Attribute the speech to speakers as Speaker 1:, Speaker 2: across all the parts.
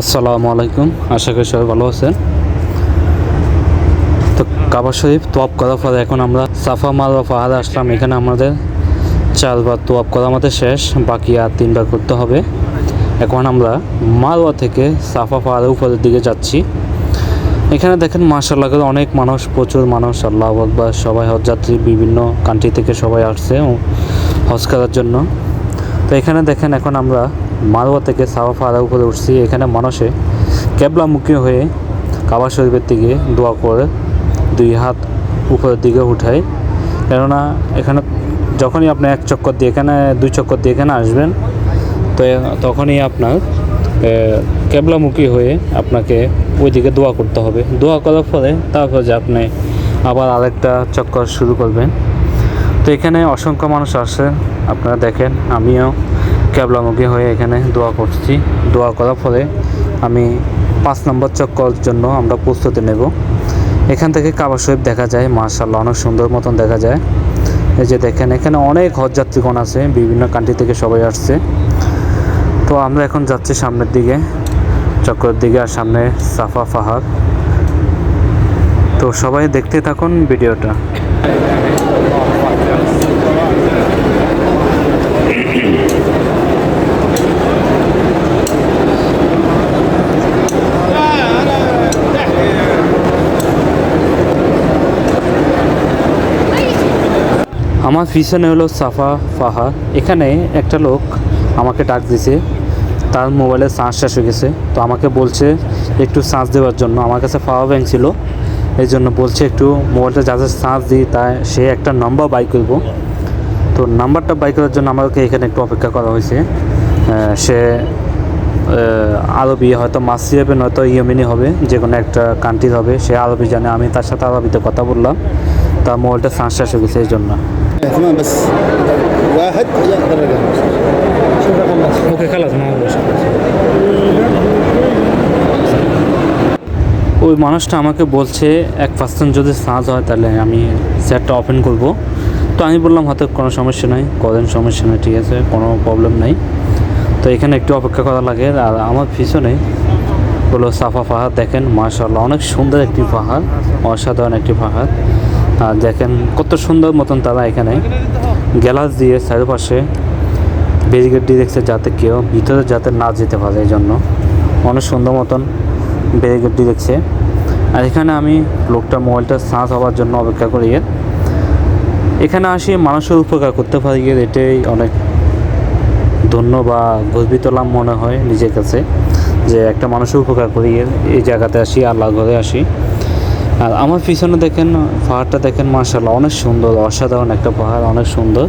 Speaker 1: আসসালামু আলাইকুম। আশা করি সবাই ভালো আছেন। তো কাবা শরীফ তোয়াব করার পরে এখন আমরা সাফা মারওয়া পাহাড়ে আসলাম। এখানে আমাদের চারবার তোয়াব করা আমাদের শেষ। বাকি আর তিনবার করতে হবে। এখন আমরা মারওয়া থেকে সাফা পাহাড়ের উপরের দিকে যাচ্ছি। এখানে দেখেন মার্শাল্লাহ করে অনেক মানুষ, প্রচুর মানুষ। আল্লাহ আকবর, সবাই হজযাত্রী, বিভিন্ন কান্ট্রি থেকে সবাই আসছে হজ করার জন্য। তো এখানে দেখেন, এখন আমরা মারোয়া থেকে সাফা পাহাড়ের উপরে উঠছি। এখানে মানুষে কেবলামুখী হয়ে কাবা শরীফের দিকে দোয়া করে দুই হাত উপরের দিকে উঠায়। কেননা এখানে যখনই আপনি এক চক্কর দিয়ে এখানে, দুই চক্কর দিয়ে এখানে আসবেন, তো তখনই আপনার কেবলামুখী হয়ে আপনাকে ওইদিকে দোয়া করতে হবে। দোয়া করার পরে তারপর যে আপনি আবার আরেকটা চক্কর শুরু করবেন। তো এখানে অসংখ্য মানুষ আসে আপনারা দেখেন, আমিও ক্যাবলামুখী হয়ে এখানে দোয়া করছি দোয়া করার পরে আমি পাঁচ নম্বর চক্কর জন্য আমরা প্রস্তুতি নেব এখান থেকে কাবা শরীফ দেখা যায় মার্শাল্লাহ অনেক সুন্দর মতন দেখা যায় এই যে দেখেন এখানে অনেক হজযাত্রীগণ আছে বিভিন্ন কান্ট্রি থেকে সবাই আসছে তো আমরা এখন যাচ্ছি সামনের দিকে চক্রের দিকে আর সামনে সাফা পাহাড় তো সবাই দেখতে থাকুন ভিডিওটা আমার পিছনে হলো সাফা ফাহা। এখানে একটা লোক আমাকে ডাক দিছে। তার মোবাইলে চার্জ শেষ হয়ে গেছে। তো আমাকে বলছে একটু চার্জ দেওয়ার জন্য। আমার কাছে পাওয়ার ব্যাংক ছিল। এই জন্য বলছে একটু মোবাইলটা যাতে চার্জ দিই তাই সে একটা নাম্বার বাই করব। তো নাম্বারটা বাই করার জন্য আমাকে এখানে একটু অপেক্ষা করা হয়েছে। সে আরবি হয়তো মাসি হবে নয়তো ইয়েমেনি হবে, যে কোনো একটা কান্ট্রির হবে। সে আরবি জানে। আমি তার সাথে আরবিতে কথা বললাম। তার মোবাইলটা চার্জ শেষ হয়ে গেছে এই জন্য।
Speaker 2: ثمان بس واحد يقدر الرقم
Speaker 1: ওকে খালাস ওই মানুষটা আমাকে বলছে এক পার্সেন্ট যদি চার্জ হয় তাহলে আমি সেটটা ওপেন করব তো আমি বললাম হয়তো কোনো সমস্যা নাই করেন সমস্যা নেই ঠিক আছে কোনো প্রবলেম নাই তো এখানে একটু অপেক্ষা করা লাগে আর আমার পিছনে হলো সাফা পাহাড় দেখেন মার্শাল্লাহ অনেক সুন্দর একটি পাহাড় অসাধারণ একটি পাহাড় আর দেখেন কত সুন্দর মতন তারা এখানে। গ্যালাস দিয়ে চারিপাশে ব্যারিকেড দিয়ে দেখছে যাতে কেউ ভিতরে যাতে না যেতে পারে এই জন্য। অনেক সুন্দর মতন ব্যারিকেড দিয়ে দেখছে আর এখানে আমি লোকটা মোবাইলটা চার্জ হওয়ার জন্য অপেক্ষা করি। এখানে আসি মানুষের উপকার করতে পারি এটাই অনেক ধন্য বা গর্বিত লাভ মনে হয় নিজের কাছে যে একটা মানুষের উপকার করি এই জায়গাতে আসি আল্লাহ ঘরে আসি। আর আমার পিছনে দেখেন, পাহাড়টা দেখেন মার্শাল্লাহ অনেক সুন্দর, অসাধারণ একটা পাহাড়, অনেক সুন্দর।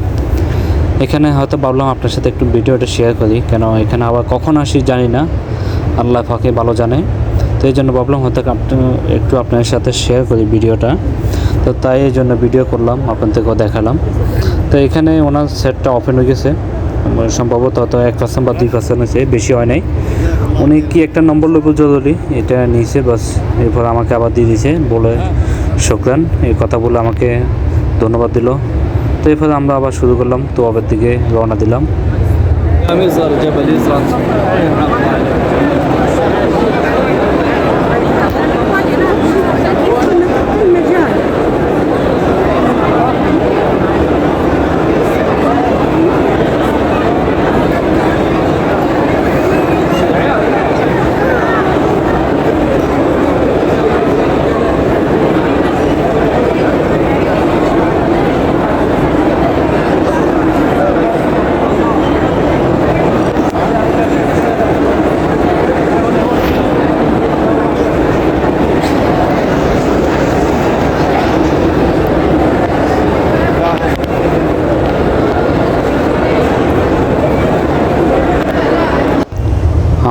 Speaker 1: এখানে হয়তো ভাবলাম আপনার সাথে একটু ভিডিওটা শেয়ার করি, কেন এখানে আবার কখন আসি জানি না। আল্লাহ ফাঁকে ভালো জানে। তো এই জন্য ভাবলাম হয়তো একটু আপনার সাথে শেয়ার করি ভিডিওটা। তো তাই এই জন্য ভিডিও করলাম আপনার থেকেও দেখালাম। তো এখানে ওনার সেটটা ওপেন হয়ে গেছে। সম্ভবত হয়তো এক পার্সেন্ট বা দুই পার্সেন্ট হয়েছে, বেশি হয় নাই। উনি কি একটা নম্বর লোক জরুরি? এটা নিয়েছে বাস। এরপর আমাকে আবার দিয়ে দিয়েছে বলে শোকরান এই কথা বলে আমাকে ধন্যবাদ দিল। তো এরপর আমরা আবার শুরু করলাম, তো আবার দিকে রওনা দিলাম।
Speaker 3: আমি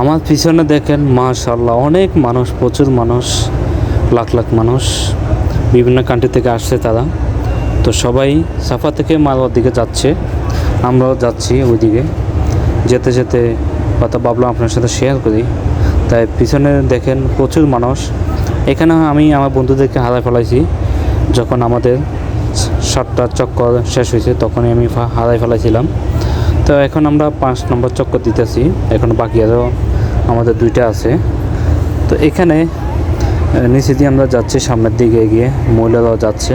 Speaker 1: আমার পিছনে দেখেন মাশাল্লাহ অনেক মানুষ, প্রচুর মানুষ, লাখ লাখ মানুষ, বিভিন্ন কান্ট্রি থেকে আসছে তারা। তো সবাই সাফা থেকে মালওয়ার দিকে যাচ্ছে, আমরাও যাচ্ছি ওইদিকে। যেতে যেতে কথা ভাবলাম আপনার সাথে শেয়ার করি। তাই পিছনে দেখেন প্রচুর মানুষ। এখানে আমি আমার বন্ধুদেরকে হারাই ফেলাইছি। যখন আমাদের সাতটা চক্কর শেষ হয়েছে, তখনই আমি হারাই ফেলাইছিলাম। তো এখন আমরা পাঁচ নম্বর চক্কর দিতেছি। এখন বাকি আরও আমাদের দুইটা আছে। তো এখানে নিচে দিয়ে আমরা যাচ্ছি, সামনের দিকে এগিয়ে মহিলারাও যাচ্ছে।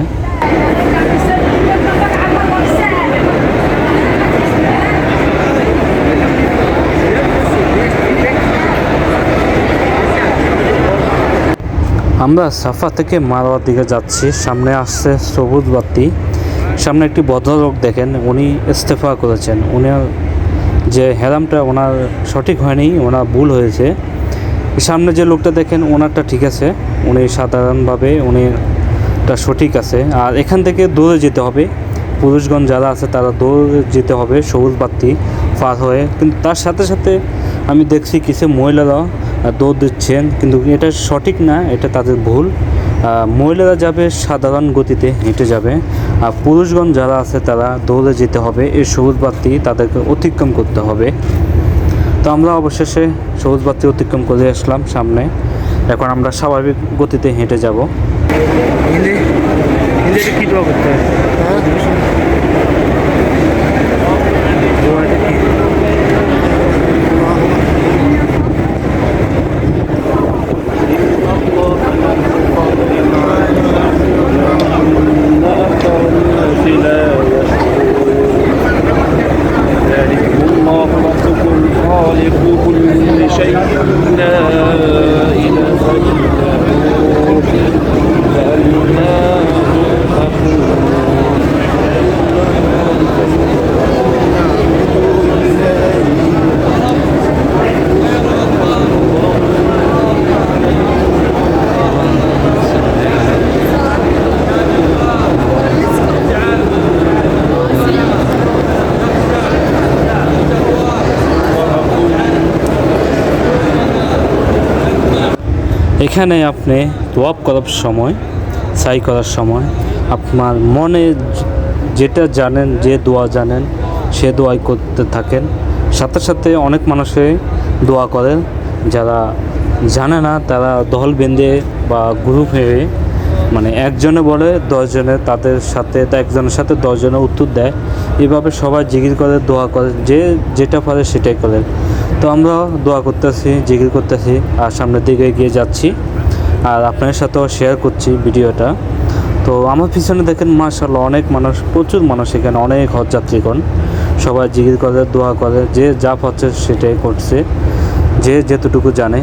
Speaker 1: আমরা সাফা থেকে মারোয়ার দিকে যাচ্ছি। সামনে আসছে সবুজ বাতি। সামনে একটি ভদ্রলোক দেখেন, উনি ইস্তফা করেছেন। উনি যে হেরামটা ওনার সঠিক হয়নি, ওনার ভুল হয়েছে। সামনে যে লোকটা দেখেন, ওনারটা ঠিক আছে। উনি সাধারণভাবে উনিটা সঠিক আছে। আর এখান থেকে দূরে যেতে হবে। পুরুষগণ যারা আছে, তারা দৌড়ে যেতে হবে, সবুজ বাতি পার হয়ে। কিন্তু তার সাথে সাথে আমি দেখছি কিছু মহিলারা দৌড় দিচ্ছেন। কিন্তু এটা সঠিক না, এটা তাদের ভুল। মহিলারা যাবে সাধারণ গতিতে হেঁটে যাবে। আর পুরুষগণ যারা আছে তারা দৌড়ে যেতে হবে। এই সবুজ বাতি তাদেরকে অতিক্রম করতে হবে। তো আমরা অবশেষে সবুজ বাতি অতিক্রম করে আসলাম সামনে। এখন আমরা স্বাভাবিক গতিতে হেঁটে যাব। এখানে আপনি ওয়াক করার সময় সাই করার সময় আপনার মনে যেটা জানেন, যে দোয়া জানেন, সে দোয়াই করতে থাকেন। সাথে সাথে অনেক মানুষে দোয়া করেন, যারা জানে না, তারা দল বেঁধে বা গ্রুপ হয়ে মানে একজনে বলে, দশজনে তাদের সাথে, একজনের সাথে দশজনে উত্তর দেয়। এভাবে সবাই জিকির করে, দোয়া করে, যে যেটা পারে সেটাই করে। তো আমরা দোয়া করতেছি, জিকির করতেছি, আর সামনের দিকে এগিয়ে যাচ্ছি আর আপনাদের সাথেও শেয়ার করছি ভিডিওটা। তো আমার পিছনে দেখেন মার্শাল্লাহ অনেক মানুষ, প্রচুর মানুষ এখানে, অনেক হজযাত্রীগণ। সবাই জিকির করে, দোয়া করে, যে যা পাচ্ছে সেটাই করছে। যে যেতটুকু জানে,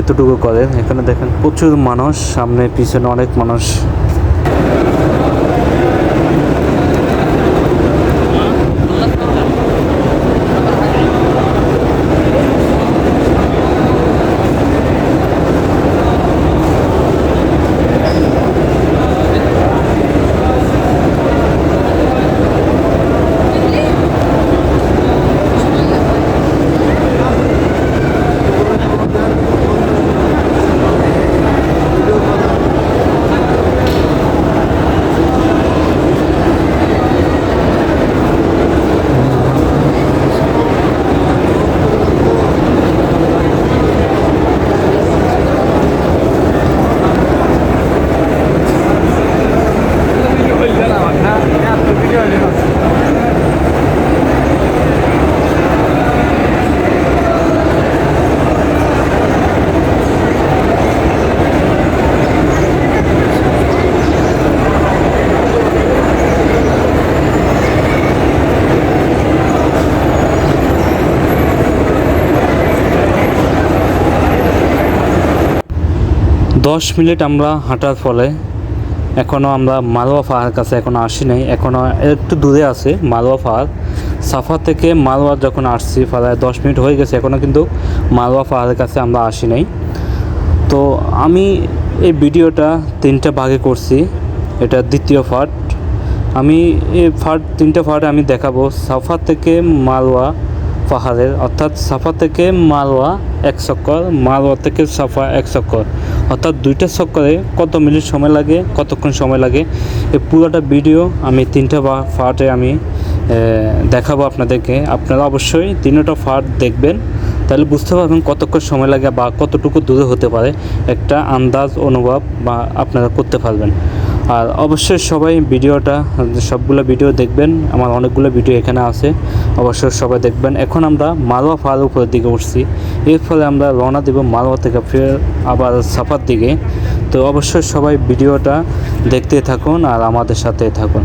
Speaker 1: এতটুকু করে। এখানে দেখেন, প্রচুর মানুষ, সামনে পিছনে অনেক মানুষ। দশ মিনিট আমরা হাঁটার ফলে এখনও আমরা মালওয়া পাহাড় কাছে এখনও আসি নাই এখনও একটু দূরে আছে, মালওয়া পাহাড়। সাফা থেকে মালওয়া যখন আসছি, প্রায় দশ মিনিট হয়ে গেছে এখনও কিন্তু মালওয়া পাহাড়ের কাছে আমরা আসি নাই। তো আমি এই ভিডিওটা তিনটা ভাগে করছি, এটা দ্বিতীয় পার্ট আমি এই পার্ট তিনটা পার্ট আমি দেখাবো সাফা থেকে মালওয়া পাহাড়ের, অর্থাৎ সাফা থেকে মালওয়া এক চক্কর, মালওয়া থেকে সাফা এক চক্কর। অর্থাৎ দুইটা চক্করে কত মিনিট সময় লাগে, কতক্ষণ সময় লাগে, এই পুরোটা ভিডিও আমি তিনটা পার্টে আমি দেখাবো আপনাদেরকে। আপনারা অবশ্যই তিনটা পার্ট দেখবেন, তাহলে বুঝতে পারবেন কতক্ষণ সময় লাগে বা কতটুকু দূরে হতে পারে একটা আন্দাজ, অনুভব বা আপনারা করতে পারবেন। আর অবশ্যই সবাই ভিডিওটা, সবগুলো ভিডিও দেখবেন। আমার অনেকগুলো ভিডিও এখানে আছে। অবশ্যই সবাই দেখবেন। এখন আমরা মালওয়া পাহাড়ের উপরের দিকে উঠছি। এর ফলে আমরা রওনা দেব মালওয়া থেকে, ফের আবার সাফার দিকে। তো অবশ্যই সবাই ভিডিওটা দেখতে থাকুন আর আমাদের সাথে থাকুন।